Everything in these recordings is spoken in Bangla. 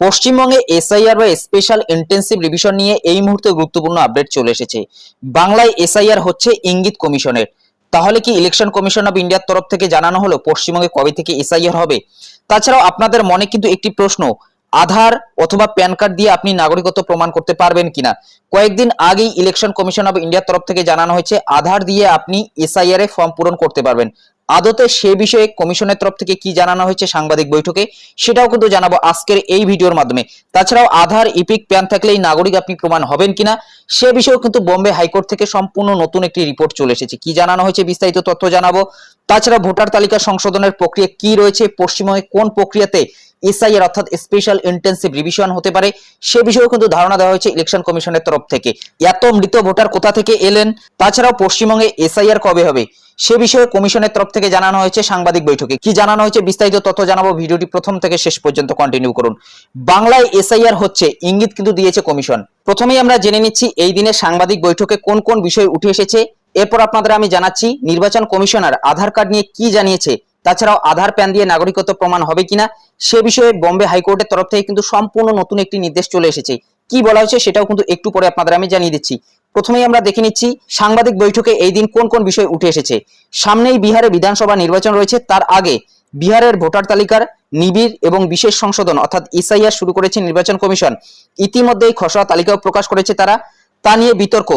পশ্চিমবঙ্গে এসআইআর বা স্পেশাল ইন্টেন্সিভ রিভিশন নিয়ে এই মুহূর্তে গুরুত্বপূর্ণ আপডেট চলে এসেছে। বাংলায় এসআইআর হচ্ছে ইঙ্গিত কমিশনের। তাহলে কি ইলেকশন কমিশন অফ ইন্ডিয়ার তরফ থেকে জানানো হলো পশ্চিমবঙ্গে কবে থেকে এসআইআর হবে? তাছাড়াও আপনাদের মনে কিন্তু একটি প্রশ্ন আধার অথবা প্যান কার্ড দিয়ে আপনি নাগরিকত্ব প্রমাণ করতে পারবেন কিনা। কয়েকদিন আগেই ইলেকশন কমিশন অফ ইন্ডিয়ার তরফ থেকে জানানো হয়েছে, আধার দিয়ে আপনি এসআইআর এ ফর্ম পূরণ করতে পারবেন। আদতে সে বিষয়ে কমিশনের তরফ থেকে কি জানানো হয়েছে সাংবাদিক বৈঠকে, সেটাও কিন্তু জানাব আজকের এই ভিডিওর মাধ্যমে। তাছাড়াও আধার, ইপিক, প্যান থাকলেই নাগরিক আপনি প্রমাণ হবেন কিনা, সে বিষয়েও কিন্তু বোম্বে হাইকোর্ট থেকে সম্পূর্ণ নতুন একটি রিপোর্ট চলে এসেছে। কি জানানো হয়েছে বিস্তারিত তথ্য জানাব। তাছাড়া ভোটার তালিকা সংশোধনের প্রক্রিয়া কি রয়েছে, পশ্চিমবঙ্গে কোন প্রক্রিয়াতে এসআইআর অর্থাৎ স্পেশাল ইন্টেন্সিভ রিভিশন হতে পারে। সে বিষয়েও কিন্তু ধারণা দেওয়া হয়েছে ইলেকশন কমিশনের তরফ থেকে। এত মৃত ভোটার কোথা থেকে এলেন? তাছাড়াও পশ্চিমবঙ্গে এসআইআর কবে হবে? সে বিষয়ে কমিশনের তরফ থেকে জানানো হয়েছে সাংবাদিক বৈঠকে। কি জানানো হয়েছে বিস্তারিত তথ্য জানাব। ভিডিওটি প্রথম থেকে শেষ পর্যন্ত কন্টিনিউ করুন। বাংলায় এসআইআর হচ্ছে, ইঙ্গিত কিন্তু দিয়েছে কমিশন প্রথমেই আমরা জেনে নিচ্ছি এই দিনে সাংবাদিক বৈঠকে কোন কোন বিষয় উঠে এসেছে। এরপর আপনাদের আমি জানাচ্ছি, নির্বাচন কমিশনার আধার কার্ড নিয়ে কি জানিয়েছে তাছাড়াও আধার প্যান দিয়ে নাগরিকত্ব প্রমাণ হবে কিনা, সে বিষয়ে বম্বে হাইকোর্টের তরফ থেকে কিন্তু সম্পূর্ণ নতুন একটি নির্দেশ চলে এসেছে। কি বলা হয়েছে সেটাও কিন্তু একটু পরে আপনাদের আমি জানিয়ে দিচ্ছি। প্রথমেই আমরা দেখে নিচ্ছি সাংবাদিক বৈঠকে এই দিন কোন কোন বিষয় উঠে এসেছে। সামনেই বিহারে বিধানসভা নির্বাচন রয়েছে, তার আগে বিহারের ভোটার তালিকার নিবিড় এবং বিশেষ সংশোধন অর্থাৎ ইসআইআর শুরু করেছে নির্বাচন কমিশন। ইতিমধ্যেই খসড়া তালিকাও প্রকাশ করেছে তারা। তা নিয়ে বিতর্ক।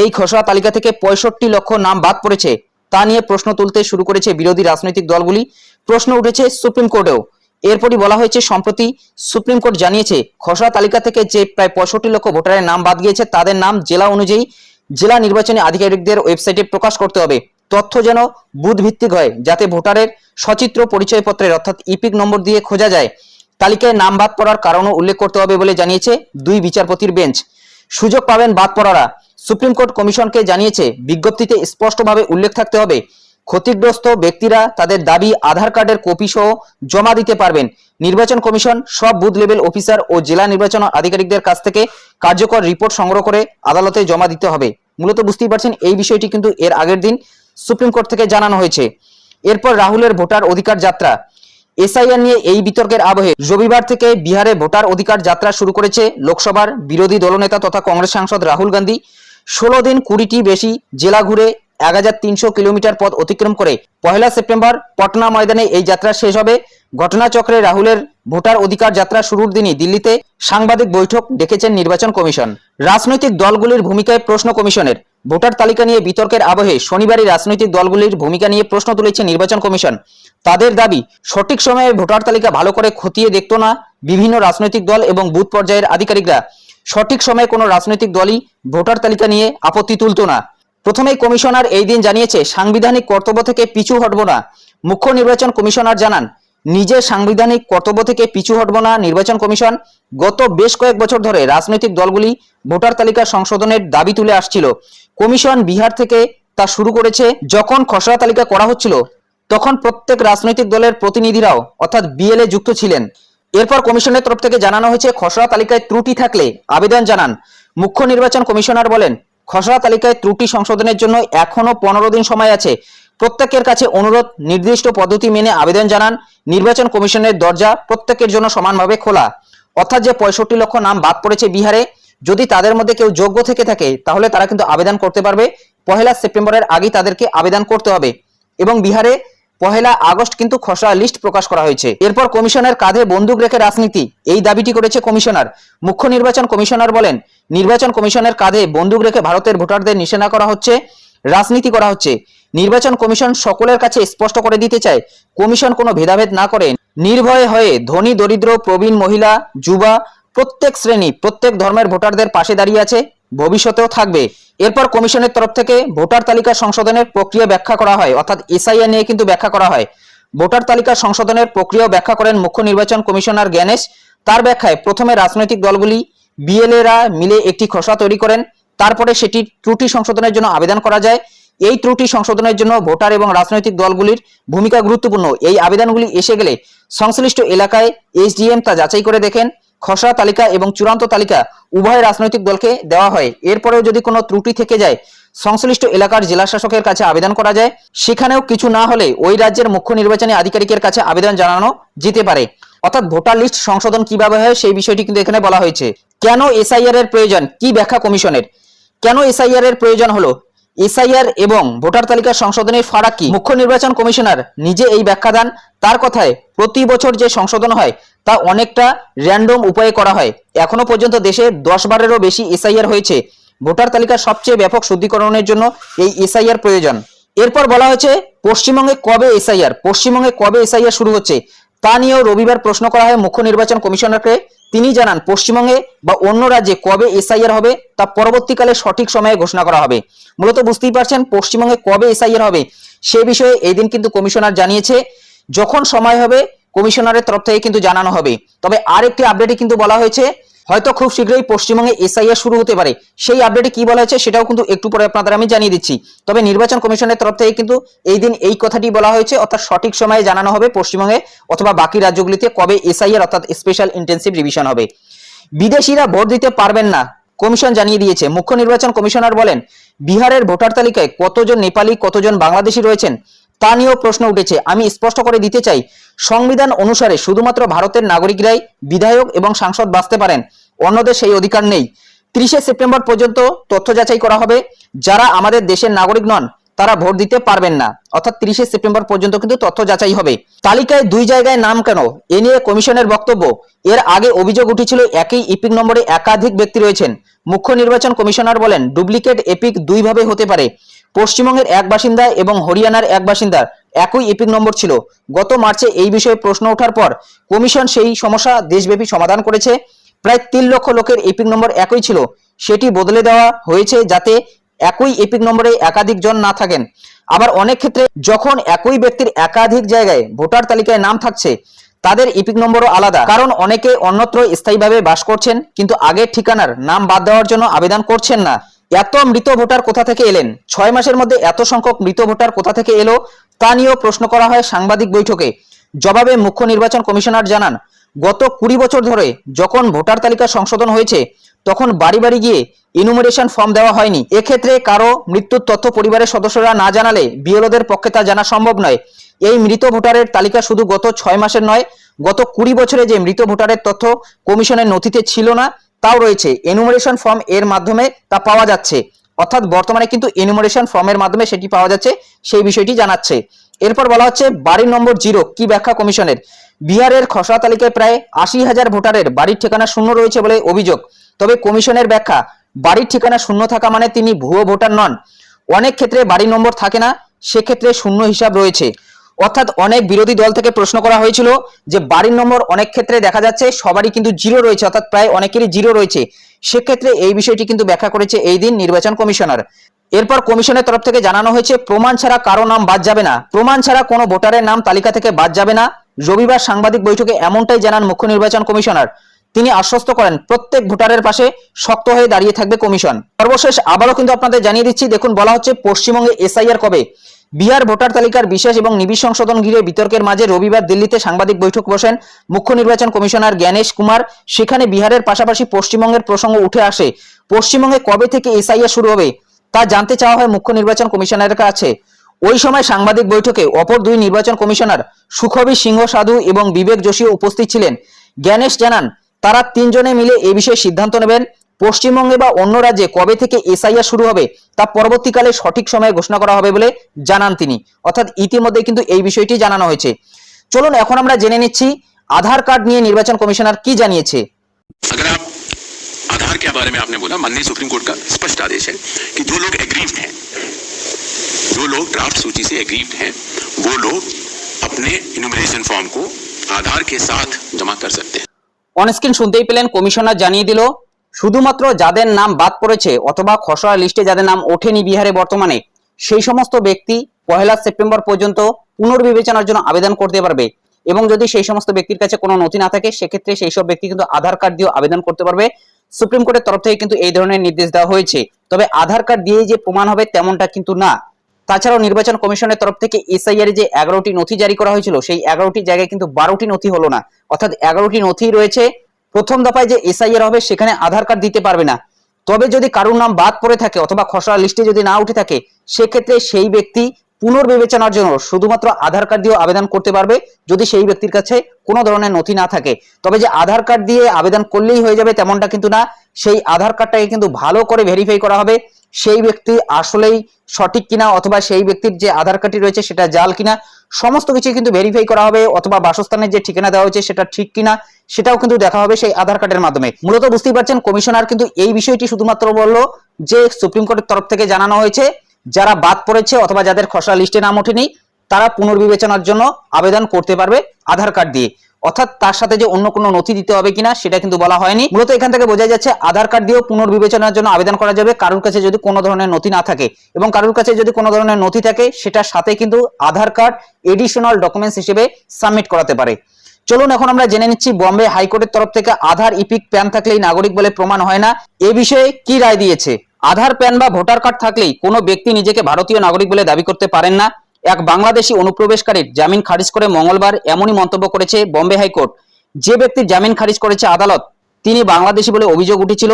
এই খসড়া তালিকা থেকে পঁয়ষট্টি লক্ষ নাম বাদ পড়েছে। তা নিয়ে প্রশ্ন তুলতে শুরু করেছে বিরোধী রাজনৈতিক দলগুলি। প্রশ্ন উঠেছে সুপ্রিম কোর্টেও। এরপরই বলা হয়েছে, সম্প্রতি সুপ্রিম কোর্ট জানিয়েছে, খসড়া তালিকা থেকে যে প্রায় পঁয়ষট্টি লক্ষ ভোটারের নাম বাদ গিয়েছে, তাদের নাম জেলা অনুযায়ী জেলা নির্বাচনী আধিকারিকদের ওয়েবসাইটে প্রকাশ করতে হবে। তথ্য যেন বুথ ভিত্তিক হয়, যাতে ভোটারের সচিত্র পরিচয়পত্রের অর্থাৎ ইপিক নম্বর দিয়ে খোঁজা যায়। তালিকায় নাম বাদ পড়ার কারণও উল্লেখ করতে হবে বলে জানিয়েছে দুই বিচারপতির বেঞ্চ। সুযোগ পাবেন বাদ পড়ারা। সুপ্রিম কোর্ট কমিশনকে জানিয়েছে, বিজ্ঞপ্তিতে স্পষ্টভাবে উল্লেখ থাকতে হবে, ক্ষতিগ্রস্ত ব্যক্তিরা তাদের দাবি আধার কার্ডের কপি সহ জমা দিতে পারবেন। নির্বাচন কমিশন, সব বুথ লেভেল অফিসার ও জেলা নির্বাচন আধিকারিকদের কাছ থেকে কার্যকর রিপোর্ট সংগ্রহ করে আদালতে জমা দিতে হবে। মূলত বুঝতেই পারছেন, এই বিষয়টি কিন্তু এর আগের দিন সুপ্রিম কোর্ট থেকে জানানো হয়েছে। এরপর রাহুলের ভোটার অধিকার যাত্রা। এসআইআর নিয়ে এই বিতর্কের আবহে রবিবার থেকে বিহারে ভোটার অধিকার যাত্রা শুরু করেছে লোকসভার বিরোধী দলনেতা তথা কংগ্রেস সাংসদ রাহুল গান্ধী। ষোলো দিন কুড়িটি বেশি জেলা ঘুরে এক হাজার তিনশো কিলোমিটার পথ অতিক্রম করে পহেলা সেপ্টেম্বর পটনা ময়দানে এই যাত্রা শেষ হবে। ঘটনাচক্রে রাহুলের ভোটার অধিকার যাত্রা শুরুর দিনই দিল্লিতে সাংবাদিক বৈঠক ডেকেছেন নির্বাচন কমিশন। রাজনৈতিক দলগুলির ভূমিকায় প্রশ্ন কমিশনের। ভোটার তালিকা নিয়ে বিতর্কের আবহে শনিবারই রাজনৈতিক দলগুলির ভূমিকা নিয়ে প্রশ্ন তুলেছে নির্বাচন কমিশন। তাদের দাবি, সঠিক সময়ে ভোটার তালিকা ভালো করে খতিয়ে দেখতো না বিভিন্ন রাজনৈতিক দল এবং বুথ পর্যায়ের আধিকারিকরা। সঠিক সময়ে কোনো রাজনৈতিক দলই ভোটার তালিকা নিয়ে আপত্তি তুলতো না। প্রথমেই কমিশনার এই দিন জানিয়েছে, সাংবিধানিক কর্তব্য থেকে পিছু হটব না। মুখ্য নির্বাচন কমিশনার জানান, নিজের সাংবিধানিক কর্তব্য থেকে পিছু হটব না নির্বাচন কমিশন। গত বেশ কয়েক বছর ধরে রাজনৈতিক দলগুলি ভোটার তালিকা সংশোধনের দাবি তুলে আসছিল। কমিশন বিহার থেকে তা শুরু করেছে যখন খসড়া তালিকা করা হচ্ছিল, তখন প্রত্যেক রাজনৈতিক দলের প্রতিনিধিরাও অর্থাৎ বিএলএ যুক্ত ছিলেন। এরপর কমিশনের তরফ থেকে জানানো হয়েছে, খসড়া তালিকায় ত্রুটি থাকলে আবেদন জানান। মুখ্য নির্বাচন কমিশনার বলেন, খসড়া তালিকায় ত্রুটি সংশোধনের জন্য এখনও পনেরো দিন সময় আছে। প্রত্যেকের কাছে অনুরোধ, নির্দিষ্ট পদ্ধতি মেনে আবেদন জানান। নির্বাচন কমিশনের দরজা প্রত্যেকের জন্য সমানভাবে খোলা। অর্থাৎ যে পঁয়ষট্টি লক্ষ নাম বাদ পড়েছে বিহারে, যদি তাদের মধ্যে কেউ যোগ্য থেকে থাকে, তাহলে তারা কিন্তু আবেদন করতে পারবে। পহেলা সেপ্টেম্বরের আগেই তাদেরকে আবেদন করতে হবে। এবং বিহারে পহেলা আগস্ট কিন্তু খসড়া লিস্ট প্রকাশ করা হয়েছে। এরপর কমিশনের কাঁধে বন্দুক রেখে রাজনীতি, এই দাবিটি করেছে কমিশনার। মুখ্য নির্বাচন কমিশনার বলেন, নির্বাচন কমিশনের কাঁধে বন্দুক রেখে ভারতের ভোটারদের নিশানা করা হচ্ছে, রাজনীতি করা হচ্ছে। নির্বাচন কমিশন সকলের কাছে স্পষ্ট করে দিতে চায়, কমিশন কোনো ভেদাভেদ না করে। নির্ভয়ে হয়ে ধনী, দরিদ্র, প্রবীণ মহিলা, যুবা, প্রত্যেক শ্রেণি, প্রত্যেক ধর্মের ভোটারদের পাশে দাঁড়িয়ে আছে, ভবিষ্যতেও থাকবে। এরপর কমিশনের তরফ থেকে ভোটার তালিকা সংশোধনের প্রক্রিয়া ব্যাখ্যা করা হয়, অর্থাৎ এসআইআর নিয়ে কিন্তু ব্যাখ্যা করা হয়। ভোটার তালিকা সংশোধনের প্রক্রিয়াও ব্যাখ্যা করেন মুখ্য নির্বাচন কমিশনার জ্ঞানেশ। তার ব্যাখ্যায় প্রথমে রাজনৈতিক দলগুলি বিএলএরা মিলে একটি খসড়া তৈরি করেন, তারপরে সেটি ত্রুটি সংশোধনের জন্য আবেদন করা যায়। এই ত্রুটি সংশোধনের জন্য ভোটার এবং রাজনৈতিক দলগুলির ভূমিকা গুরুত্বপূর্ণ। এই আবেদনগুলি এসে গেলে সংশ্লিষ্ট এলাকায় এসডিএম তা যাচাই করে দেখেন। খসড়া তালিকা এবং চূড়ান্ত তালিকা উভয় রাজনৈতিক দলকে দেওয়া হয়। এরপরেও যদি কোনো ত্রুটি থেকে যায়, সংশ্লিষ্ট এলাকার জেলা শাসকের কাছে আবেদন করা যায়। সেখানেও কিছু না হলে ওই রাজ্যের মুখ্য নির্বাচনী আধিকারিকের কাছে আবেদন জানানো যেতে পারে। অর্থাৎ ভোটার লিস্ট সংশোধন কীভাবে হয় সেই বিষয়টি কিন্তু এখানে বলা হয়েছে। কেন এসআইআর এর প্রয়োজন? কি ব্যাখ্যা কমিশনের? কেন এসআইআর এর প্রয়োজন হলো? এসআইআর এবং ভোটার তালিকা সংশোধনের ফারাক কি? মুখ্য নির্বাচন কমিশনার নিজে এই ব্যাখ্যা দেন। তার কথায় প্রতি বছর যে সংশোধন হয় তা অনেকটা র্যান্ডম উপায়ে করা হয়। এখনও পর্যন্ত দেশে দশ বারেরও বেশি এসআইআর হয়েছে। ভোটার তালিকার সবচেয়ে ব্যাপক শুদ্ধিকরণের জন্য এই এসআইআর প্রয়োজন। এরপর বলা হয়েছে, পশ্চিমবঙ্গে কবে এসআইআর পশ্চিমবঙ্গে কবে এসআইআর শুরু হচ্ছে? তা নিয়েও রবিবার প্রশ্ন করা হয় মুখ্য নির্বাচন কমিশনারকে। তিনি জানান, পশ্চিমবঙ্গে বা অন্য রাজ্যে কবে এসআইআর হবে? তা পরবর্তীকালে সঠিক সময়ে ঘোষণা করা হবে। মূলত বুঝতেই পারছেন, পশ্চিমবঙ্গে কবে এসআইআর হবে? সে বিষয়ে এই দিন কিন্তু কমিশনার জানিয়েছে, যখন সময় হবে কমিশনারের তরফ থেকে কিন্তু জানানো হবে। তবে আরেকটি আপডেটে কিন্তু বলা হয়েছে, হয়তো খুব শীঘ্রই পশ্চিমবঙ্গে এসআইআর শুরু হতে পারে। সেই আপডেটে কি বলা হয়েছে সেটাও কিন্তু একটু পরে আপনাদের আমি জানিয়ে দিচ্ছি। তবে নির্বাচন কমিশনের তরফ থেকে কিন্তু এই দিন এই কথাটি বলা হয়েছে, অর্থাৎ সঠিক সময়ে জানানো হবে পশ্চিমবঙ্গে অথবা বাকি রাজ্যগুলিতে কবে এসআইআর অর্থাৎ স্পেশাল ইন্টেন্সিভ রিভিশন হবে। বিদেশিরা ভোট দিতে পারবেন না, কমিশন জানিয়ে দিয়েছে। মুখ্য নির্বাচন কমিশনার বলেন, বিহারের ভোটার তালিকায় কতজন নেপালি, কতজন বাংলাদেশি রয়েছেন? তা নিয়েও প্রশ্ন উঠেছে। আমি স্পষ্ট করে দিতে চাই, সংবিধান অনুসারে শুধুমাত্র ভারতের নাগরিকরাই বিধায়ক এবং সাংসদ বাঁচতে পারেন, অন্যদের সেই অধিকার নেই। তিরিশে সেপ্টেম্বর পর্যন্ত তথ্য যাচাই করা হবে। যারা আমাদের দেশের নাগরিক নন, তারা ভোট দিতে পারবেন না। অর্থাৎ তিরিশে সেপ্টেম্বর পর্যন্ত কিন্তু তথ্য যাচাই হবে। তালিকায় দুই জায়গায় নাম কেন? এ নিয়ে কমিশনের বক্তব্য। এর আগে অভিযোগ উঠেছিল একই ইপিক নম্বরে একাধিক ব্যক্তি রয়েছেন। মুখ্য নির্বাচন কমিশনার বলেন, ডুপ্লিকেট এপিক দুইভাবে হতে পারে। পশ্চিমবঙ্গের এক বাসিন্দা এবং হরিয়ানার এক বাসিন্দার একই এপিক নম্বর ছিল। গত মার্চে এই বিষয়ে প্রশ্ন ওঠার পর কমিশন সেই সমস্যা দেশব্যাপী সমাধান করেছে। প্রায় তিন লক্ষ লোকের এপিক নম্বর একই ছিল। সেটি বদলে দেওয়া হয়েছে যাতে একই এপিক নম্বরে একাধিক জন না থাকেন। আবার অনেক ক্ষেত্রে যখন একই ব্যক্তির একাধিক জায়গায় ভোটার তালিকায় নাম থাকছে, তাদের ইপিক নম্বরও আলাদা। কারণ অনেকে অন্যত্র স্থায়ীভাবে বাস করছেন, কিন্তু আগের ঠিকানার নাম বাদ দেওয়ার জন্য আবেদন করছেন না। এত মৃত ভোটার কোথা থেকে এলেন? ছয় মাসের মধ্যে এত সংখ্যক মৃত ভোটার কোথা থেকে এলো? তা নিয়েও প্রশ্ন করা হয় সাংবাদিক বৈঠকে। জবাবে মুখ্য নির্বাচন কমিশনার জানান, গত কুড়ি বছর ধরে যখন ভোটার তালিকা সংশোধন হয়েছে, তখন বাড়ি বাড়ি গিয়ে ইনুমারেশন ফর্ম দেওয়া হয়নি। এক্ষেত্রে কারও মৃত্যুর তথ্য পরিবারের সদস্যরা না জানালে বিএলওদের পক্ষে তা জানা সম্ভব নয়। এই মৃত ভোটারের তালিকা শুধু গত ছয় মাসের নয়, গত কুড়ি বছরে যে মৃত ভোটারের তথ্য কমিশনের নথিতে ছিল না তাও রয়েছে। এনুমারেশন ফর্ম এর মাধ্যমে তা পাওয়া যাচ্ছে। অর্থাৎ বর্তমানে কিন্তু এনুমারেশন ফর্মের মাধ্যমে সেটি পাওয়া যাচ্ছে, সেই বিষয়টি জানাচ্ছে। এরপর বলা হচ্ছে বাড়ির নম্বর জিরো, কি ব্যাখ্যা কমিশনের? বিহারের খসড়া তালিকায় প্রায় আশি হাজার ভোটারের বাড়ির ঠিকানা শূন্য রয়েছে বলে অভিযোগ। তবে কমিশনের ব্যাখ্যা, বাড়ির ঠিকানা শূন্য থাকা মানে তিনি ভুয়ো ভোটার নন। অনেক ক্ষেত্রে বাড়ি নম্বর থাকে না, সেক্ষেত্রে শূন্য হিসাব রয়েছে। অর্থাৎ অনেক বিরোধী দল থেকে প্রশ্ন করা হয়েছিল যে বাড়ির নম্বর অনেক ক্ষেত্রে দেখা যাচ্ছে সবারই কিন্তু জিরো রয়েছে, অর্থাৎ প্রায় অনেকেরই জিরো রয়েছে। সেক্ষেত্রে এই বিষয়টি কিন্তু ব্যাখ্যা করেছে এই দিন নির্বাচন কমিশনার। এরপর কমিশনের তরফ থেকে জানানো হয়েছে, প্রমাণ ছাড়া কারও নাম বাদ যাবে না। প্রমাণ ছাড়া কোনো ভোটারের নাম তালিকা থেকে বাদ যাবে না। রবিবার সাংবাদিক বৈঠকে এমনটাই জানান মুখ্য নির্বাচন কমিশনার। তিনি আশ্বস্ত করেন, প্রত্যেক ভোটারের পাশে শক্ত হয়ে দাঁড়িয়ে থাকবে কমিশন। সর্বশেষ আবারও কিন্তু আপনাদের জানিয়ে দিচ্ছি, দেখুন বলা হচ্ছে পশ্চিমবঙ্গে এসআইআর কবে? বিহার ভোটার তালিকার বিশেষ এবং নিবিড় সংশোধন ঘিরে বিতর্কের মাঝে রবিবার দিল্লিতে সাংবাদিক বৈঠক বসেন মুখ্য নির্বাচন কমিশনার জ্ঞানেশ কুমার। সেখানে বিহারের পাশাপাশি পশ্চিমবঙ্গের প্রসঙ্গ উঠে আসে, পশ্চিমবঙ্গে কবে থেকে এসআইআর শুরু হবে তা জানতে চাওয়া হয় মুখ্য নির্বাচন কমিশনারের কাছে। ওই সময় সাংবাদিক বৈঠকে অপর দুই নির্বাচন কমিশনার সুখবি সিংহ সাধু এবং বিবেক যোশীও উপস্থিত ছিলেন। জ্ঞানেশ জানান, তারা তিনজনে মিলে এ বিষয়ে সিদ্ধান্ত নেবেন। পশ্চিমবঙ্গে বা অন্য রাজ্যে কবে থেকে এসআইআর শুরু হবে তা পরবর্তীকালে সঠিক সময়ে ঘোষণা করা হবে বলে জানান তিনি অর্থাৎ ইতিমধ্যে কিন্তু এই বিষয়টি জানানো হয়েছে চলুন এখন আমরা জেনে নিচ্ছি আধার কার্ড নিয়ে নির্বাচন কমিশনার কি জানিয়েছে अगर आप आधार के बारे में आपने बोला माननीय सुप्रीम कोर्ट का स्पष्ट आदेश है कि जो लोग एग्रीव्ड हैं जो लोग ड्राफ्ट सूची से एग्रीव्ड हैं वो लोग अपने इनुमरेशन फॉर्म को आधार के साथ जमा कर सकते हैं অনস্ক্রিন শুনতেই পেলেন কমিশনার জানিয়ে দিল শুধুমাত্র যাদের নাম বাদ পড়েছে অথবা খসড়া লিস্টে যাদের নাম ওঠেনি বিহারে বর্তমানে, সেই সমস্ত ব্যক্তি পহেলা সেপ্টেম্বর পর্যন্ত পুনর্বিবেচনার জন্য আবেদন করতে পারবে। এবং যদি সেই সমস্ত ব্যক্তির কাছে কোনো নথি না থাকে, সেক্ষেত্রে সেই সব ব্যক্তি কিন্তু আধার কার্ড দিয়েও আবেদন করতে পারবে। সুপ্রিম কোর্টের তরফ থেকে কিন্তু এই ধরনের নির্দেশ দেওয়া হয়েছে। তবে আধার কার্ড দিয়ে যে প্রমাণ হবে তেমনটা কিন্তু না। তাছাড়াও নির্বাচন কমিশনের তরফ থেকে এসআইআর যে এগারোটি নথি জারি করা হয়েছিল, সেই এগারোটি জায়গায় কিন্তু বারোটি নথি হলো না। অর্থাৎ এগারোটি নথি রয়েছে। প্রথম দফায় যে এসআইআর হবে, সেখানে আধার কার্ড দিতে পারবে না। তবে যদি কারোর নাম বাদ পড়ে থাকে অথবা খসড়া লিস্টে যদি না উঠে থাকে, সেক্ষেত্রে সেই ব্যক্তি পুনর্বিবেচনার জন্য শুধুমাত্র আধার কার্ড দিয়ে আবেদন করতে পারবে, যদি সেই ব্যক্তির কাছে কোনো ধরনের নথি না থাকে। তবে যে আধার কার্ড দিয়ে আবেদন করলেই হয়ে যাবে তেমনটা কিন্তু না। সেই আধার কার্ডটাকে কিন্তু ভালো করে ভেরিফাই করা হবে। সেই ব্যক্তি আসলেই সঠিক কিনা অথবা সেই ব্যক্তির যে আধার কার্ডটি রয়েছে সেটা জাল কিনা, সমস্ত কিছু কিন্তু ভেরিফাই করা হবে অথবা বাসস্থানের যে ঠিকানা দেওয়া হয়েছে সেটা ঠিক কিনা, সেটাও কিন্তু দেখা হবে সেই আধার কার্ডের মাধ্যমে। মূলত বুঝতেই পারছেন কমিশনার কিন্তু এই বিষয়টি শুধুমাত্র বলল যে সুপ্রিম কোর্টের তরফ থেকে জানানো হয়েছে, যারা বাদ পড়েছে অথবা যাদের খসড়া লিস্টে নাম ওঠেনি, তারা পুনর্বিবেচনার জন্য আবেদন করতে পারবে আধার কার্ড দিয়ে। অর্থাৎ তার সাথে যে অন্য কোনো নথি দিতে হবে কিনা সেটা কিন্তু বলা হয়নি। মূলত এখান থেকে বোঝা যাচ্ছে আধার কার্ড দিয়েও পুনর্বিবেচনার জন্য আবেদন করা যাবে। কারোর কাছে যদি কোনো ধরনের নথি না থাকে এবং কারোর কাছে যদি কোনো ধরনের নথি থাকে, সেটার সাথে কিন্তু আধার কার্ড এডিশনাল ডকুমেন্টস হিসেবে সাবমিট করাতে পারে। চলুন এখন আমরা জেনে নিচ্ছি বম্বে হাইকোর্টের তরফ থেকে আধার ইপিক প্যান থাকলেই নাগরিক বলে প্রমাণ হয় না। এ বিষয়ে কি রায় দিয়েছে? আধার প্যান বা ভোটার কার্ড থাকলেই কোনো ব্যক্তি নিজেকে ভারতীয় নাগরিক বলে দাবি করতে পারেন না। এক বাংলাদেশি অনুপ্রবেশকারীর জামিন খারিজ করে মঙ্গলবার এমনই মন্তব্য করেছে বম্বে হাইকোর্ট। যে ব্যক্তির জামিন খারিজ করেছে আদালত, তিনি বাংলাদেশি বলে অভিযোগ উঠেছিল।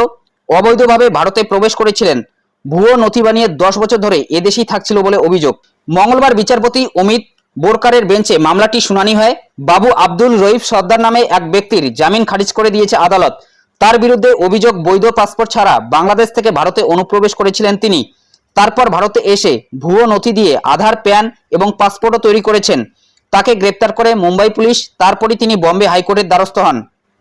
অবৈধভাবে ভারতে প্রবেশ করেছিলেন। ভুয়ো নথি বানিয়ে দশ বছর ধরে এদেশেই থাকছিল বলে অভিযোগ। মঙ্গলবার বিচারপতি অমিত বোরকারের বেঞ্চে মামলাটি শুনানি হয়। বাবু আব্দুল রহিফ সর্দার নামে এক ব্যক্তির জামিন খারিজ করে দিয়েছে আদালত। তার বিরুদ্ধে অভিযোগ বৈধ পাসপোর্ট ছাড়া বাংলাদেশ থেকে ভারতে অনুপ্রবেশ করেছিলেন তিনি। তারপর ভারতে এসে ভুয়ো নথি দিয়ে আধার, প্যান এবং পাসপোর্টও তৈরি করেছেন। তাকে গ্রেপ্তার করে মুম্বাই পুলিশ, তারপরই তিনি বম্বে হাইকোর্টের দ্বারস্থ হন।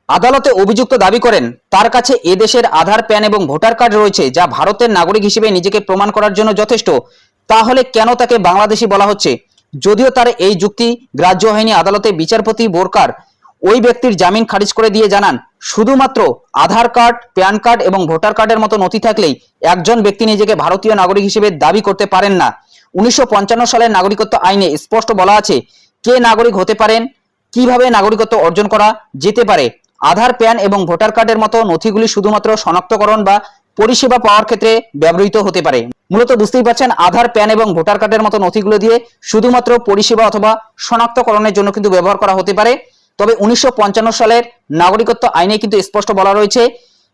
আদালতে অভিযুক্ত দাবি করেন, তার কাছে এদেশের আধার, প্যান এবং ভোটার কার্ড রয়েছে যা ভারতের নাগরিক হিসেবে নিজেকে প্রমাণ করার জন্য যথেষ্ট। তাহলে কেন তাকে বাংলাদেশি বলা হচ্ছে? যদিও তার এই যুক্তি গ্রাহ্য হয়নি আদালতে বিচারপতি বোরকার ওই ব্যক্তির জামিন খারিজ করে দিয়ে জানান, শুধুমাত্র আধার কার্ড, প্যান কার্ড এবং ভোটার কার্ডের মতো নথি থাকলেই একজন ব্যক্তি নিজেকে ভারতীয় নাগরিক হিসেবে দাবি করতে পারেন না। উনিশশো পঞ্চান্ন সালের নাগরিকত্ব আইনে স্পষ্ট বলা আছে, কে নাগরিক হতে পারেন, কীভাবে নাগরিকত্ব অর্জন করা যেতে পারে, আধার, প্যান এবং ভোটার কার্ডের মতো নথিগুলি শুধুমাত্র শনাক্তকরণ বা পরিষেবা পাওয়ার ক্ষেত্রে ব্যবহৃত হতে পারে। মূলত বুঝতেই পারছেন আধার, প্যান এবং ভোটার কার্ডের মতো নথিগুলো দিয়ে শুধুমাত্র পরিষেবা অথবা শনাক্তকরণের জন্য কিন্তু ব্যবহার করা হতে পারে। তবে উনিশশো পঞ্চান্ন সালের নাগরিকত্ব আইনে কিন্তু স্পষ্ট বলা রয়েছে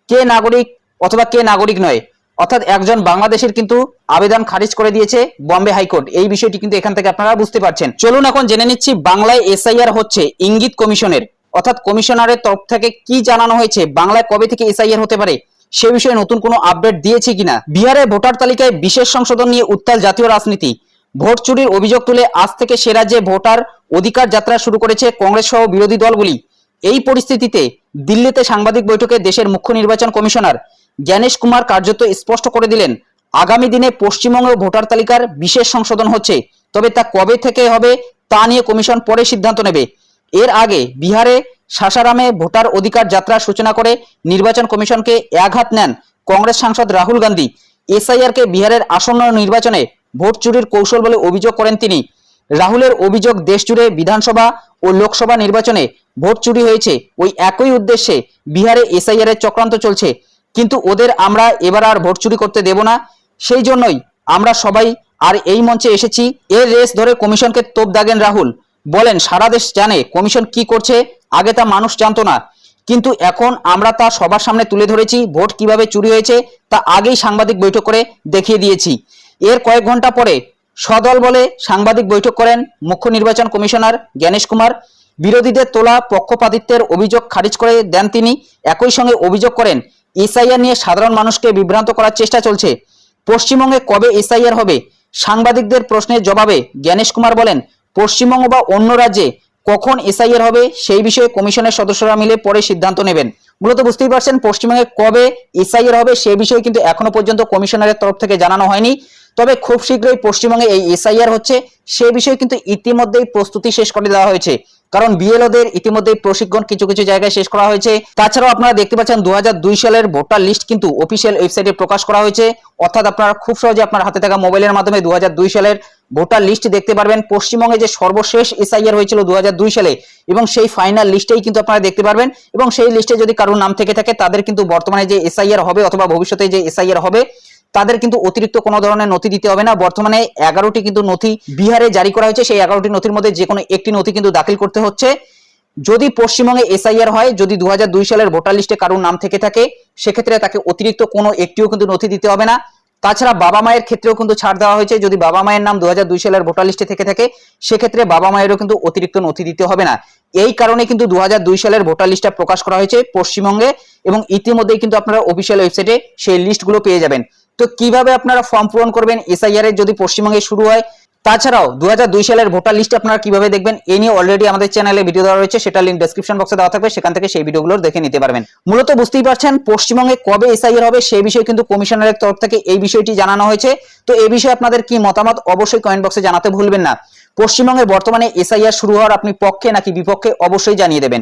কে নাগরিক অথবা কে নাগরিক নয়। অর্থাৎ একজন বাংলাদেশের কিন্তু আবেদন খারিজ করে দিয়েছে বম্বে হাইকোর্ট। এই বিষয়টি কিন্তু এখান থেকে আপনারা বুঝতে পারছেন। চলুন এখন জেনে নিচ্ছি বাংলায় এসআইআর হচ্ছে ইঙ্গিত কমিশনের। অর্থাৎ কমিশনারের তরফ থেকে কি জানানো হয়েছে? বাংলায় কবে থেকে এসআইআর হতে পারে? সে বিষয়ে নতুন কোনো আপডেট দিয়েছে কিনা? বিহারে ভোটার তালিকায় বিশেষ সংশোধন নিয়ে উত্তাল জাতীয় রাজনীতি। ভোট চুরির অভিযোগ তুলে আজ থেকে সে রাজ্যে ভোটার অধিকার যাত্রা শুরু করেছে কংগ্রেস সহ বিরোধী দলগুলি। এই পরিস্থিতিতে দিল্লিতে সাংবাদিক বৈঠকে দেশের মুখ্য নির্বাচন কমিশনার জ্ঞানেশ কুমার কার্যত স্পষ্ট করে দিলেন, আগামী দিনে পশ্চিমবঙ্গ ভোটার তালিকার বিশেষ সংশোধন হচ্ছে, তবে তা কবে থেকে হবে তা নিয়ে কমিশন পরে সিদ্ধান্ত নেবে। এর আগে বিহারে সাসারামে ভোটার অধিকার যাত্রার সূচনা করে নির্বাচন কমিশনকে একঘাত নেন কংগ্রেস সাংসদ রাহুল গান্ধী। এসআইআর কে বিহারের আসন্ন নির্বাচনে ভোট চুরির কৌশল বলে অভিযোগ করেন তিনি। রাহুলের অভিযোগ দেশজুড়ে বিধানসভা ও লোকসভা নির্বাচনে ভোট চুরি হয়েছে। ওই একই উদ্দেশ্যে বিহারে এসআইআর এর চক্রান্ত চলছে। কিন্তু ওদের আমরা এবার আর ভোট চুরি করতে দেব না। সেই জন্যই আমরা সবাই আর এই মঞ্চে এসেছি। এর রেস ধরে কমিশনকে তোপ দাগেন রাহুল। বলেন, সারা দেশ জানে কমিশন কি করছে, আগে তা মানুষ জানতো না। কিন্তু এখন আমরা তা সবার সামনে তুলে ধরেছি, ভোট কীভাবে চুরি হয়েছে তা আগেই সাংবাদিক বৈঠক করে দেখিয়ে দিয়েছি। এর কয়েক ঘণ্টা পরে সদল বলে সাংবাদিক বৈঠক করেন মুখ্য নির্বাচন কমিশনার জ্ঞানেশ কুমার। বিরোধীদের তোলা পক্ষপাতিত্বের অভিযোগ খারিজ করে দেন তিনি। একই সঙ্গে অভিযোগ করেন, এসআইআর নিয়ে সাধারণ মানুষকে বিভ্রান্ত করার চেষ্টা চলছে। পশ্চিমবঙ্গে কবে এসআইআর হবে? সাংবাদিকদের প্রশ্নের জবাবে জ্ঞানেশ কুমার বলেন, পশ্চিমবঙ্গ বা অন্য রাজ্যে কখন এসআইআর হবে সেই বিষয়ে কমিশনের সদস্যরা মিলে পরে সিদ্ধান্ত নেবেন। মূলত বুঝতেই পারছেন, পশ্চিমবঙ্গে কবে এসআইআর হবে সেই বিষয়ে কিন্তু এখনও পর্যন্ত কমিশনারের তরফ থেকে জানানো হয়নি। তবে খুব শীঘ্রই পশ্চিমবঙ্গে এই এসআইআর হচ্ছে। সে বিষয়ে কিন্তু ইতিমধ্যেই প্রস্তুতি শেষ করে দেওয়া হয়েছে। কারণ বিএলওদের ইতিমধ্যেই প্রশিক্ষণ কিছু কিছু জায়গায় শেষ করা হয়েছে। তাছাড়াও আপনারা দেখতে পাচ্ছেন দু সালের ভোটার লিস্ট কিন্তু অফিসিয়াল ওয়েবসাইটে প্রকাশ করা হয়েছে। অর্থাৎ আপনারা খুব সহজে আপনার হাতে থাকা মোবাইলের মাধ্যমে দু সালের ভোটার লিস্ট দেখতে পারবেন। পশ্চিমবঙ্গে যে সর্বশেষ এসআইআর হয়েছিল দু সালে এবং সেই ফাইনাল লিস্টেই কিন্তু আপনারা দেখতে পারবেন এবং সেই লিস্টে যদি কারোর নাম থেকে থাকে, তাদের কিন্তু বর্তমানে যে এসআইআর হবে অথবা ভবিষ্যতে যে এসআইআর হবে তাদের কিন্তু অতিরিক্ত কোনো ধরনের নথি দিতে হবে না। বর্তমানে এগারোটি কিন্তু নথি বিহারে জারি করা হয়েছে। সেই এগারোটি নথির মধ্যে যে কোনো একটি নথি কিন্তু দাখিল করতে হচ্ছে। যদি পশ্চিমবঙ্গে এসআইআর হয়, যদি দু সালের ভোটার লিস্টে কারোর নাম থেকে থাকে, সেক্ষেত্রে তাকে অতিরিক্ত কোনো একটিও কিন্তু নথি দিতে হবে না। তাছাড়া বাবা মায়ের ক্ষেত্রেও কিন্তু ছাড় দেওয়া হয়েছে। যদি বাবা মায়ের নাম দু সালের ভোটার লিস্টে থেকে থাকে, সেক্ষেত্রে বাবা মায়েরও কিন্তু অতিরিক্ত নথি দিতে হবে না। এই কারণে কিন্তু দু সালের ভোটার লিস্টটা প্রকাশ করা হয়েছে পশ্চিমবঙ্গে এবং ইতিমধ্যেই কিন্তু আপনারা অফিসিয়াল ওয়েবসাইটে সেই লিস্টগুলো পেয়ে যাবেন। তো কীভাবে আপনারা ফর্ম পূরণ করবেন? এসআইআর এর যদি পশ্চিমবঙ্গে শুরু হয়, তাছাড়াও দু সালের ভোটার লিস্ট আপনারা কীভাবে দেখবেন এই নিয়ে অলরেডি আমাদের চ্যানেলে ভিডিও দেওয়া রয়েছে, সেটা লিঙ্ক ডেসক্রিপশন বক্সে দেওয়া থাকবে, সেখান থেকে সেই ভিডিওগুলো দেখে নিতে পারবেন। মূলত বুঝতেই পারছেন, পশ্চিমবঙ্গে কবে এসআইআর হবে, সেই বিষয়ে কিন্তু কমিশনারের তরফ থেকে এই বিষয়টি জানানো হয়েছে। তো এই বিষয়ে আপনাদের কি মতামত, অবশ্যই কমেন্ট বক্সে জানাতে ভুলবেন না। পশ্চিমবঙ্গে বর্তমানে এসআইআর শুরু হওয়ার আপনি পক্ষে নাকি বিপক্ষে, অবশ্যই জানিয়ে দেবেন।